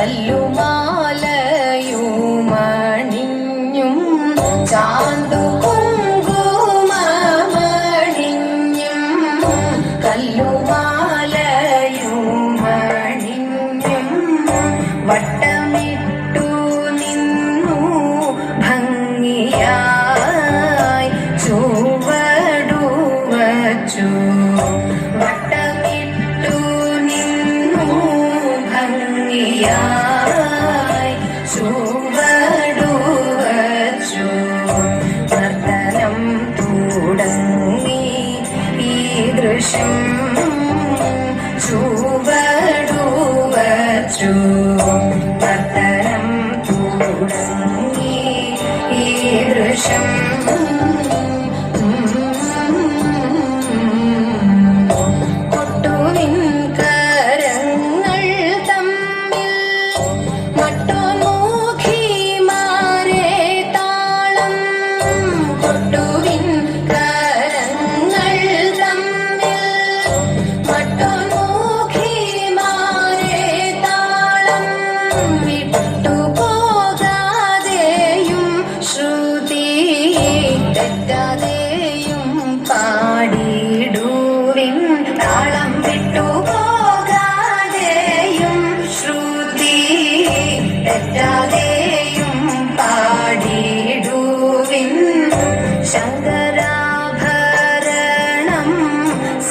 കല്ലുമാലയുമണിഞ്ഞും ദൃശ്യം ചുവടു വച്ചു നർത്തനം തുടങ്ങി ഈ ദൃശ്യം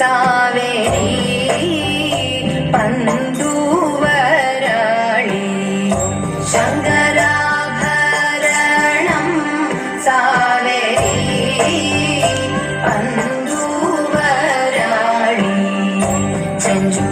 സാവേടി പന്തൂവരാളി. ശങ്കരാഭരണം സാവേടി പന്തൂവരാളി. ചെഞ്ചു